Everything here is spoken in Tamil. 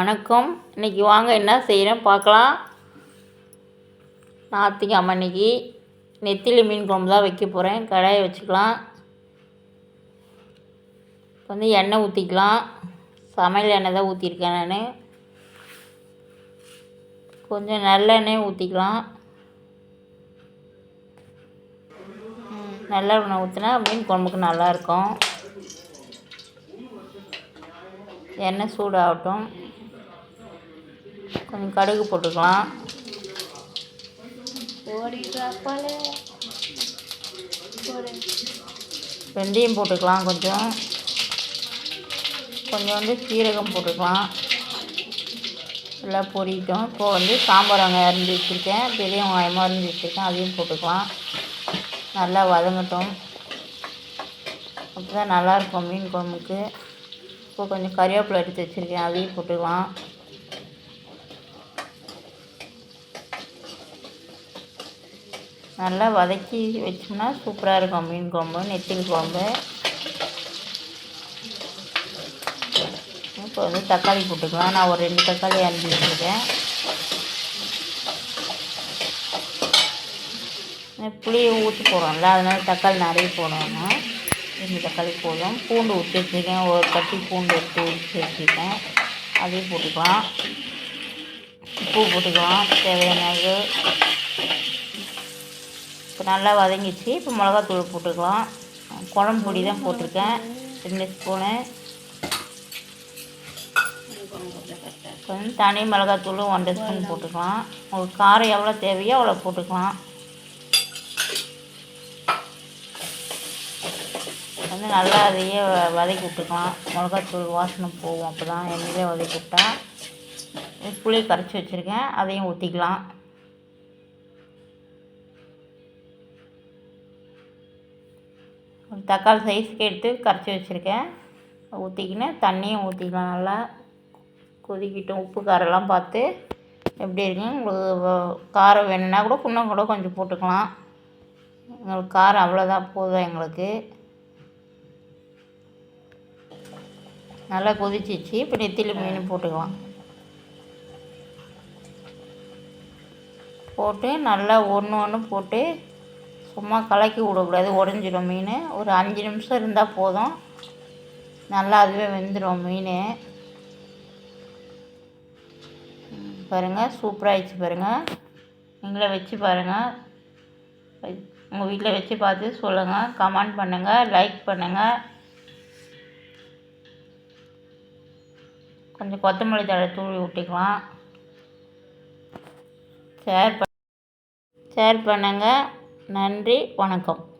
வணக்கம். இன்றைக்கி வாங்க என்ன செய்கிறேன் பார்க்கலாம். ஞாயிற்றுக்கிழமை அன்னைக்கு நெத்திலி மீன் குழம்பு தான் வைக்க போகிறேன் கடாயை வச்சுக்கலாம். இப்போ வந்து எண்ணெய் ஊற்றிக்கலாம் சமையல் எண்ணெய் தான் ஊற்றிருக்கேன் நான். கொஞ்சம் நல்லெண்ணெய் ஊற்றிக்கலாம் நல்லெண்ணெய் ஊற்றினா மீன் குழம்புக்கு நல்லாயிருக்கும் எண்ணெய் சூடாகட்டும். கொஞ்சம் கடுகு போட்டுக்கலாம். வெந்தயம் போட்டுக்கலாம் கொஞ்சம். கொஞ்சம் வந்து சீரகம் போட்டுக்கலாம். எல்லாம் பொரிட்டோம் இப்போ வந்து சாம்பார் வெங்காயம் அரிஞ்சு வச்சுருக்கேன். பெரிய வெங்காயமாக அரிஞ்சு வச்சுருக்கேன். அதையும் போட்டுக்கலாம். நல்லா வதங்கட்டும். அப்போ தான் நல்லாயிருக்கும் மீன் குழம்புக்கு. இப்போ கொஞ்சம் கறிவேப்பிலை எடுத்து வச்சுருக்கேன். அதையும் போட்டுக்கலாம். நல்லா வதக்கி வச்சோம்னா சூப்பராக இருக்கும். மீன் குழம்பு நெத்திலி குழம்பு. இப்போ வந்து தக்காளி போட்டுக்கலாம். நான் ஒரு ரெண்டு தக்காளி அரிஞ்சு வச்சுருக்கேன். புளியை ஊற்றி போடுறோம்ல அதனால் தக்காளி நிறைய போடணும் ரெண்டு தக்காளி போதும். பூண்டு ஊற்றி வச்சுருக்கேன். ஒரு கட்டி பூண்டு எடுத்து ஊற்றி வச்சுருக்கேன். அதையும் போட்டுக்கலாம். உப்பு போட்டுக்கலாம். தேவையான இப்போ நல்லா வதங்கிடுச்சு. இப்போ மிளகாத்தூள் போட்டுக்கலாம். குழம்பு பொடி தான் போட்டிருக்கேன். ரெண்டு ஸ்பூனு கொஞ்சம் தனி மிளகாத்தூளும் ஒன்றரை ஸ்பூன் போட்டுக்கலாம். உங்களுக்கு காரம் எவ்வளோ தேவையோ அவ்வளோ போட்டுக்கலாம். வந்து நல்லா அதையே வதக்கி விட்டுக்கலாம். மிளகாத்தூள் வாசனை போகும். அப்போ தான் எண்ணெயிலே வதக்கி விட்டா. புளி கரைச்சி வச்சுருக்கேன். அதையும் ஊற்றிக்கலாம் தக்காளி சைஸுக்கு எடுத்து கரைச்சி வச்சுருக்கேன். ஊற்றிக்கின்னு தண்ணியும் ஊற்றிக்கலாம் நல்லா கொதிக்கிட்டோம். உப்பு காரெல்லாம் பார்த்து எப்படி இருக்குன்னு உங்களுக்கு காரம் வேணும்னா கூட இன்னும் கூட கொஞ்சம் போட்டுக்கலாம். எங்களுக்கு காரம் அவ்வளோதான் போதும் எங்களுக்கு. நல்லா கொதிச்சிச்சு. இப்போ நெத்திலி மீன் போட்டுக்கலாம். போட்டு நல்லா ஒன்று ஒன்று போட்டு சும்மா கலக்கி விடக்கூடாது. உடஞ்சிடும் மீன். ஒரு அஞ்சு நிமிஷம் இருந்தால் போதும். நல்லா அதுவே வெந்துடும் மீன். பாருங்கள் சூப்பராகிடுச்சு பாருங்கள் நீங்களே வச்சு பாருங்கள் உங்கள் வீட்டில் வச்சு பார்த்து சொல்லுங்கள் கமெண்ட் பண்ணுங்கள் லைக் பண்ணுங்கள் கொஞ்சம் கொத்தமல்லி தழை தூவி விட்டுக்கலாம் ஷேர் ப ஷேர் பண்ணுங்கள் நன்றி வணக்கம்.